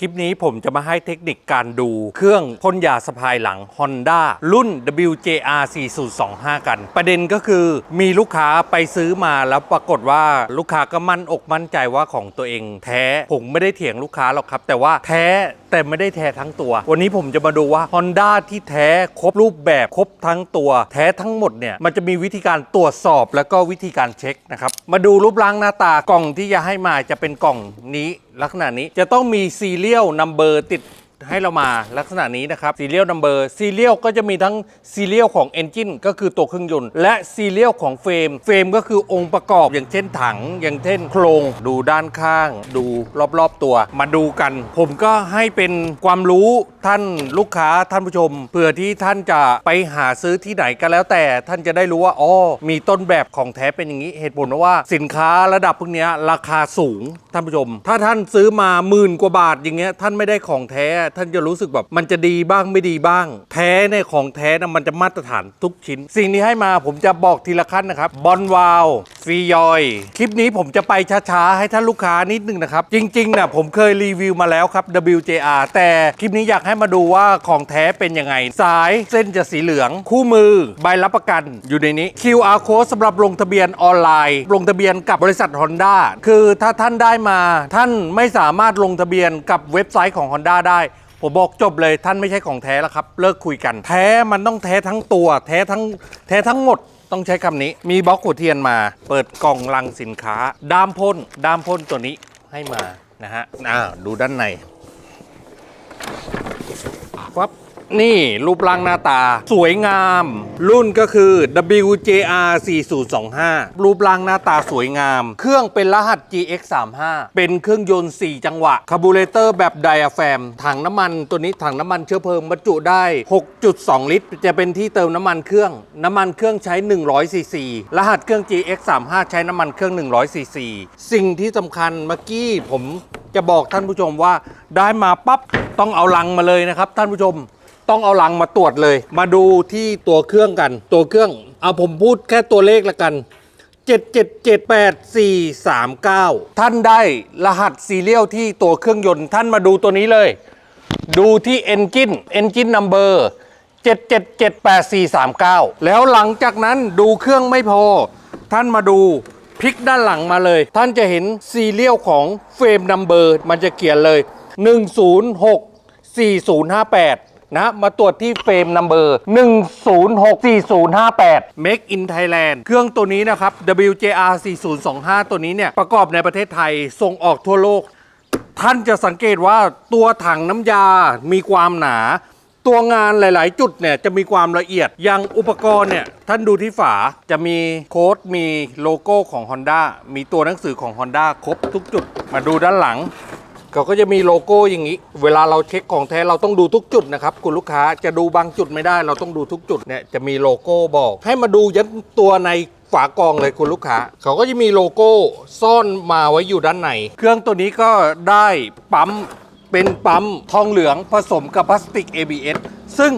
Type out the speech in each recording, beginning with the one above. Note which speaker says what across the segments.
Speaker 1: คลิปนี้ผมจะมาให้เทคนิคการดูเครื่องพ่นยาสะพายหลัง Honda รุ่น WJR 4025 กัน ประเด็นก็คือมีลูกค้าไปซื้อมาแล้วปรากฏว่าลูกค้าก็มั่นอกมั่นใจว่าของตัวเองแท้ ผมไม่ได้เถียงลูกค้าหรอกครับ แต่ว่าแท้แต่ไม่ได้แท้ทั้งตัว วันนี้ผมจะมาดูว่า Honda ที่แท้ครบรูปแบบครบทั้งตัว แท้ทั้งหมดเนี่ยมันจะมีวิธีการตรวจสอบแล้วก็วิธีการเช็คนะครับ มาดูรูปร่างหน้าตากล่องที่จะให้มาจะเป็นกล่องนี้ลักษณะนี้จะต้องมีซีเรียลนัมเบอร์ติด ให้เรามาลักษณะนี้นะครับซีเรียลนัมเบอร์ซีเรียลก็จะมีทั้งซีเรียลของเอนจินก็คือตัวเครื่องยนต์ และซีเรียลของเฟรมเฟรมก็คือองค์ประกอบอย่างเช่นถัง อย่างเช่นโครงดูด้านข้าง ดูรอบๆตัว มาดูกัน ผมก็ให้เป็นความรู้ท่านลูกค้าท่านผู้ชมเผื่อที่ท่านจะไปหาซื้อที่ไหนก็แล้วแต่ท่านจะได้รู้ว่าอ๋อมีต้นแบบของแท้เป็นอย่างนี้เหตุผลเพราะว่า สินค้าระดับพวกนี้ราคาสูงท่านผู้ชม ถ้าท่านซื้อมาหมื่นกว่าบาทอย่างเงี้ยท่านไม่ได้ของแท้ท่านจะรู้สึกแบบมันจะดีบ้างไม่ดีบ้าง แท้ในยของแท้นะมันจะมาตรฐานทุกชิ้น สิ่งที่ให้มาผมจะบอกทีละขั้นนะครับบอลวาลฟรียอย คลิปนี้ผมจะไปช้าๆ ให้ท่านลูกค้านิดนึงนะครับ จริงๆนะผมเคยรีวิวมาแล้วครับ WJR แต่คลิปนี้อยากให้มาดูว่าของแท้เป็นยังไง สายเส้นจะสีเหลือง คู่มือ ใบรับประกันอยู่ในนี้ QR code สำหรับลงทะเบียนออนไลน์ ลงทะเบียนกับบริษัท Honda คือถ้าท่านได้มา ท่านไม่สามารถลงทะเบียนกับเว็บไซต์ของ Honda ได้ ผมบอกจบเลยท่านไม่ใช่ของแท้แล้วครับ เลิกคุยกัน แท้มันต้องแท้ทั้งตัว แท้ทั้งแท้ทั้งหมดต้องใช้คำนี้ มีบล็อกหัวเทียนมา เปิดกล่องลังสินค้า ด้ามพ่นด้ามพ่นตัวนี้ให้มานะฮะอ่าดูด้านในปั๊บ นี่รูปร่างหน้าตา สวยงาม รุ่นก็คือ WJR 4025 รูปร่างหน้าตาสวยงาม เครื่องเป็นรหัส GX 35เป็นเครื่องยนต์ 4 จังหวะคาร์บูเรเตอร์แบบไดอะแฟม ถังน้ำมันตัวนี้ถังน้ำมันเชื้อเพลิงบรรจุได้ 6.2 ลิตร จะเป็นที่เติมน้ำมันเครื่อง น้ำมันเครื่องใช้100ซีซีรหัสเครื่อง GX 35ใช้น้ำมันเครื่อง100ซีซีสิ่งที่สำคัญเมื่อกี้ผมจะบอกท่านผู้ชมว่าได้มาปั๊บต้องเอาลังมาเลยนะครับท่านผู้ชม ต้องเอาลังมาตรวจเลย มาดูที่ตัวเครื่องกัน ตัวเครื่อง เอาผมพูดแค่ตัวเลขละกัน 7778439 ท่านได้รหัสซีเรียลที่ตัวเครื่องยนต์ ท่านมาดูตัวนี้เลย ดูที่ Engine Engine Number 7778439 แล้วหลังจากนั้นดูเครื่องไม่พอ ท่านมาดูพลิกด้านหลังมาเลย ท่านจะเห็นซีเรียลของเฟรมนัมเบอร์มันจะเขียนเลย 106 4058 นะมาตรวจที่เฟรมนัมเบอร์1064058 Make in Thailand เครื่องตัวนี้นะครับ WJR 4025 ตัวนี้เนี่ย ประกอบในประเทศไทยส่งออกทั่วโลก ท่านจะสังเกตว่าตัวถังน้ำยามีความหนา ตัวงานหลาย ๆ จุดเนี่ยจะมีความละเอียดอย่างอุปกรณ์เนี่ย ท่านดูที่ฝาจะมีโค้ดมีโลโก้ของ Honda มีตัวหนังสือของ Honda ครบทุกจุด มาดูด้านหลัง เขาก็จะมีโลโก้อย่างนี้ เวลาเราเช็คของแท้เราต้องดูทุกจุดนะครับคุณลูกค้าจะดูบางจุดไม่ได้เราต้องดูทุกจุดเนี่ยจะมีโลโก้บอก ให้มาดูยันตัวในฝากองเลยคุณลูกค้า เขาก็จะมีโลโก้ซ่อนมาไว้อยู่ด้านใน เครื่องตัวนี้ก็ได้ปั๊มเป็นปั๊มทองเหลืองผสมกับพลาสติก ABS ซึ่ง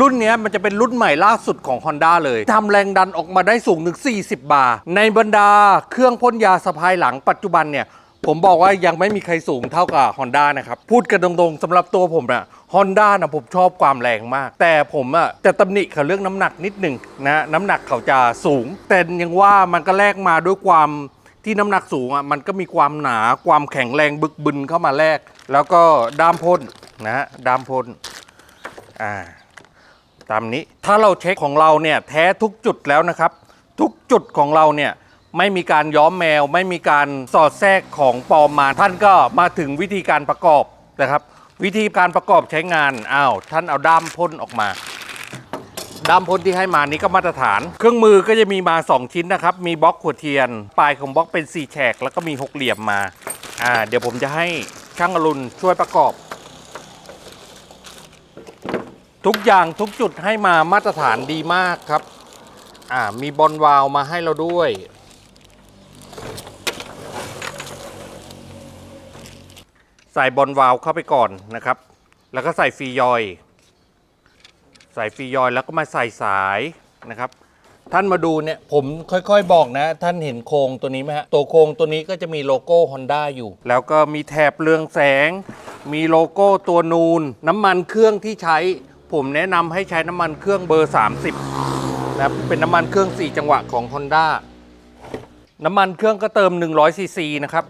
Speaker 1: รุ่นนี้มันจะเป็นรุ่นใหม่ล่าสุดของ Honda เลยทำแรงดันออกมาได้สูงถึง 40 บาร์ ในบรรดาเครื่องพ่นยาสะพายหลังปัจจุบันเนี่ย ผมบอกว่ายังไม่มีใครสูงเท่ากับ Honda นะครับ พูดกันตรงๆสำหรับตัวผมนะ Honda นะผมชอบความแรงมาก แต่ผมอะจะตำหนิเขาเรื่องน้ำหนักนิดหนึ่งนะน้ำหนักเขาจะสูง แต่ยังว่ามันก็แลกมาด้วยความที่น้ำหนักสูงอะมันก็มีความหนาความแข็งแรงบึกบึนเข้ามาแลกแล้วก็ด้ามพ่นนะฮะด้ามพ่นอ่าตามนี้ถ้าเราเช็คของเราเนี่ยแท้ทุกจุดแล้วนะครับ ทุกจุดของเราเนี่ย ไม่มีการย้อมแมว ไม่มีการสอดแทรกของปลอมมา ท่านก็มาถึงวิธีการประกอบนะครับ วิธีการประกอบใช้งานอ้าวท่านเอาด้ามพ่นออกมา ด้ามพ่นที่ให้มานี้ก็มาตรฐาน เครื่องมือก็จะมีมา 2 ชิ้นนะครับ มีบล็อกขวดเทียน ปลายของบล็อกเป็น4แฉกแล้วก็มีหกเหลี่ยมมาอ่าเดี๋ยวผมจะให้ช่างอรุณช่วยประกอบ ทุกอย่างทุกจุดให้มามาตรฐานดีมากครับอ่ามีบอลวาลมาให้เราด้วย ใส่บอลวาลเข้าไปก่อนนะครับ แล้วก็ใส่ฟรียอยล์ใส่ฟรียอยล์แล้วก็มาใส่สายนะครับ ท่านมาดูเนี่ยผมค่อยๆบอกนะ ท่านเห็นโครงตัวนี้ไหมฮะตัวโครงตัวนี้ก็จะมีโลโก้ Honda อยู่ แล้วก็มีแถบเรืองแสง มีโลโก้ตัวนูน น้ำมันเครื่องที่ใช้ ผมแนะนำให้ใช้น้ำมันเครื่องเบอร์ 30นะครับเป็นน้ำมันเครื่อง 4 จังหวะของ Honda น้ำมันเครื่องก็เติม100ซีซีนะครับ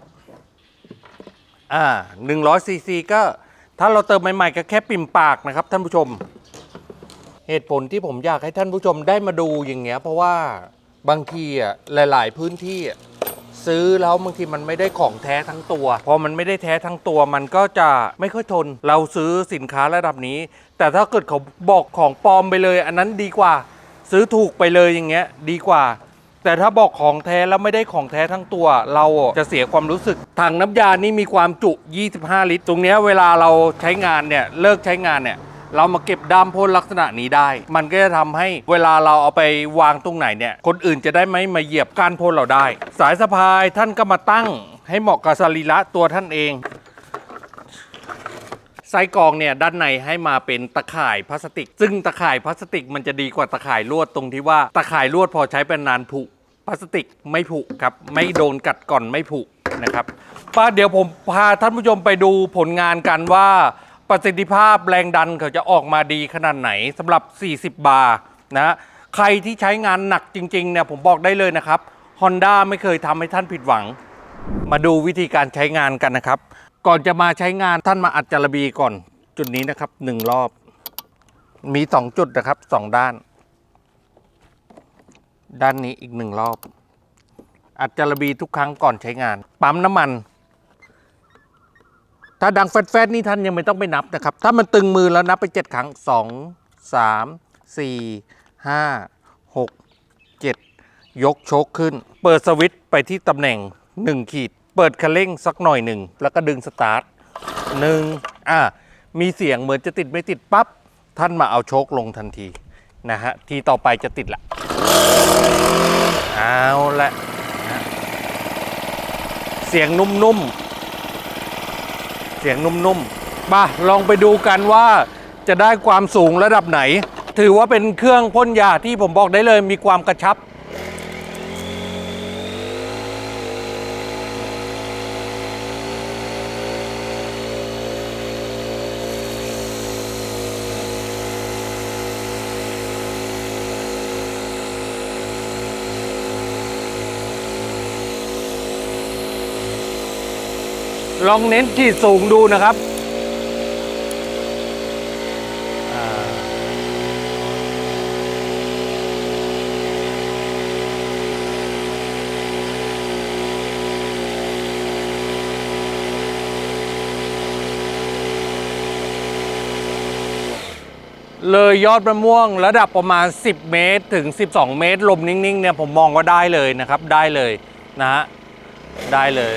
Speaker 1: อ่า100ซีซีก็ถ้าเราเติมใหม่ๆก็แค่ปิ่มปากนะครับท่านผู้ชม เหตุผลที่ผมอยากให้ท่านผู้ชมได้มาดูอย่างเงี้ย เพราะว่าบางทีอะหลาย ๆ พื้นที่อะซื้อแล้วบางทีมันไม่ได้ของแท้ทั้งตัว พอมันไม่ได้แท้ทั้งตัวมันก็จะไม่ค่อยทน เราซื้อสินค้าระดับนี้ แต่ถ้าเกิดเขาบอกของปลอมไปเลย อันนั้นดีกว่า ซื้อถูกไปเลยอย่างเงี้ย ดีกว่า แต่ถ้าบอกของแท้แล้วไม่ได้ของแท้ทั้งตัว เราจะเสียความรู้สึกถังน้ำยานี่มีความจุ 25 ลิตร ตรงเนี้ยเวลาเราใช้งานเนี่ยเลิกใช้งานเนี่ย เรามาเก็บด้ามพ่นลักษณะนี้ได้ มันก็จะทำให้เวลาเราเอาไปวางตรงไหนเนี่ยคนอื่นจะได้ไม่มาเหยียบก้านพ่นเราได้ สายสะพายท่านก็มาตั้ง ให้เหมาะกับสรีระตัวท่านเอง ไส้กรองเนี่ยด้านในให้มาเป็นตะข่ายพลาสติก ซึ่งตะข่ายพลาสติกมันจะดีกว่าตะข่ายลวดตรงที่ว่าตะข่ายลวดพอใช้เป็นนานผุพลาสติกไม่ผุครับไม่โดนกัดก่อนไม่ผุนะครับป้าเดี๋ยวผมพาท่านผู้ชมไปดูผลงานกันว่า ประสิทธิภาพแรงดันเขาจะออกมาดีขนาดไหนสำหรับ 40 บาร์นะใครที่ใช้งานหนักจริงๆเนี่ยผมบอกได้เลยนะครับ Honda ไม่เคยทำให้ท่านผิดหวัง มาดูวิธีการใช้งานกันนะครับ ก่อนจะมาใช้งานท่านมาอัดจารบีก่อนจุดนี้นะครับหนึ่งรอบ มีสองจุดนะครับสองด้าน ด้านนี้อีกหนึ่งรอบ อัดจารบีทุกครั้งก่อนใช้งาน ปั๊มน้ำมัน ถ้าดังแฟดๆนี่ท่านยังไม่ต้องไปนับนะครับ ถ้ามันตึงมือแล้วนับไปเจ็ดครั้งสองสามสี่ห้าหกเจ็ดยกโชคขึ้น เปิดสวิตช์ไปที่ตำแหน่งหนึ่งขีด ปิดคันเร่งสักหน่อยหนึ่ง แล้วก็ดึงสตาร์ทหนึ่งอ่ามีเสียงเหมือนจะติดไม่ติดปั๊บท่านมาเอาโชคลงทันทีนะฮะทีต่อไปจะติดละเอาละเสียงนุ่มๆ เสียงนุ่มๆมาลองไปดูกันว่าจะได้ความสูงระดับไหน ถือว่าเป็นเครื่องพ่นยาที่ผมบอกได้เลยมีความกระชับ ลองเน้นขีดสูงดูนะครับเลยยอดมะม่วงระดับประมาณ 10 เมตรถึง 12 เมตร ลมนิ่งๆเนี่ยผมมองว่าได้เลยนะครับ ได้เลยนะฮะ ได้เลย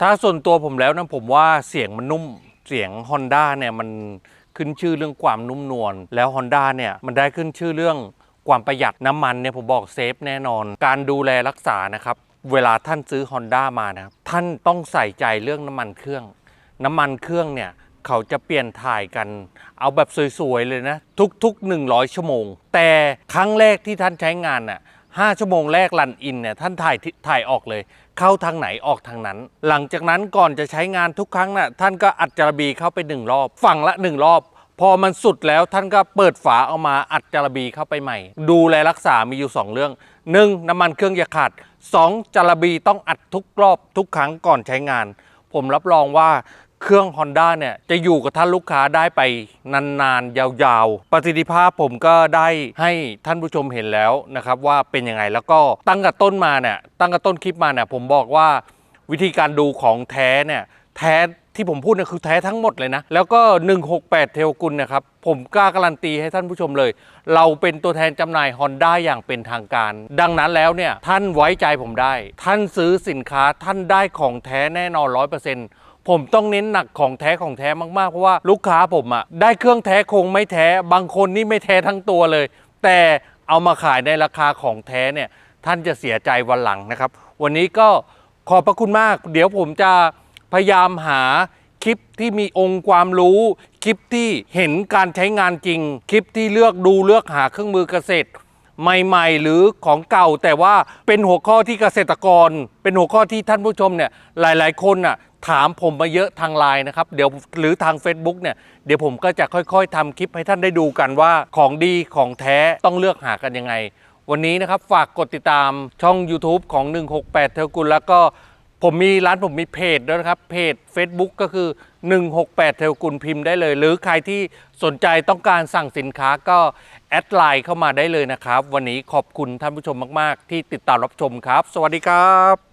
Speaker 1: ถ้าส่วนตัวผมแล้วนะผมว่าเสียงมันนุ่มเสียง Honda เนี่ยมันขึ้นชื่อเรื่องความนุ่มนวลแล้ว Honda เนี่ยมันได้ขึ้นชื่อเรื่องความประหยัดน้ำมันเนี่ยผมบอกเซฟแน่นอน การดูแลรักษานะครับ เวลาท่านซื้อ Honda มานะครับท่านต้องใส่ใจเรื่องน้ำมันเครื่อง น้ำมันเครื่องเนี่ยเขาจะเปลี่ยนถ่ายกัน เอาแบบสวยๆเลยนะ ทุกๆ 100 ชั่วโมง แต่ครั้งแรกที่ท่านใช้งานน่ะ 5 ชั่วโมงแรกรันอินเนี่ยท่านถ่ายถ่ายออกเลย เข้าทางไหนออกทางนั้น หลังจากนั้นก่อนจะใช้งานทุกครั้งน่ะท่านก็อัดจารบีเข้าไปหนึ่งรอบฝั่งละหนึ่งรอบ พอมันสุดแล้วท่านก็เปิดฝาเอามาอัดจาระบีเข้าไปใหม่ ดูแลรักษามีอยู่ 2 เรื่อง 1. น้ำมันเครื่องอย่าขาด 2. จาระบีต้องอัดทุกรอบทุกครั้งก่อนใช้งาน ผมรับรองว่า เครื่อง Honda เนี่ยจะอยู่กับท่านลูกค้าได้ไปนานๆ ยาวๆ ประสิทธิภาพผมก็ได้ให้ท่านผู้ชมเห็นแล้วนะครับว่าเป็นยังไงแล้วก็ตั้งแต่ต้นมาเนี่ยตั้งแต่ต้นคลิปมาเนี่ยผมบอกว่าวิธีการดูของแท้เนี่ยแท้ที่ผมพูดเนี่ยคือแท้ทั้งหมดเลยนะ แล้วก็ 168 เทลกุลนะครับ ผมกล้าการันตีให้ท่านผู้ชมเลย เราเป็นตัวแทนจำหน่าย Honda อย่างเป็นทางการ ดังนั้นแล้วเนี่ยท่านไว้ใจผมได้ ท่านซื้อสินค้าท่านได้ของแท้แน่นอน 100% ผมต้องเน้นหนักของแท้ของแท้มากๆ เพราะว่าลูกค้าผมอะได้เครื่องแท้คงไม่แท้บางคนนี่ไม่แท้ทั้งตัวเลย แต่เอามาขายในราคาของแท้เนี่ยท่านจะเสียใจวันหลังนะครับ วันนี้ก็ขอบพระคุณมาก เดี๋ยวผมจะพยายามหาคลิปที่มีองค์ความรู้ คลิปที่เห็นการใช้งานจริง คลิปที่เลือกดูเลือกหาเครื่องมือเกษตร ใหม่ๆ หรือของเก่าแต่ว่าเป็นหัวข้อที่เกษตรกร เป็นหัวข้อที่ท่านผู้ชมเนี่ยหลาย ๆ คนน่ะ ถามผมมาเยอะทางไลน์นะครับเดี๋ยวหรือทาง Facebook เนี่ยเดี๋ยวผมก็จะค่อยๆทำคลิปให้ท่านได้ดูกันว่าของดีของแท้ต้องเลือกหากันยังไง วันนี้นะครับฝากกดติดตามช่อง YouTube ของ 168 เทลกุลแล้วก็ผมมีร้านผมมีเพจด้วยนะครับเพจ Facebook ก็คือ 168 เทลกุลพิมพ์ได้เลย หรือใครที่สนใจต้องการสั่งสินค้าก็ แอดไลน์เข้ามาได้เลยนะครับ วันนี้ขอบคุณท่านผู้ชมมาก ๆ ที่ติดตามรับชมครับ สวัสดีครับ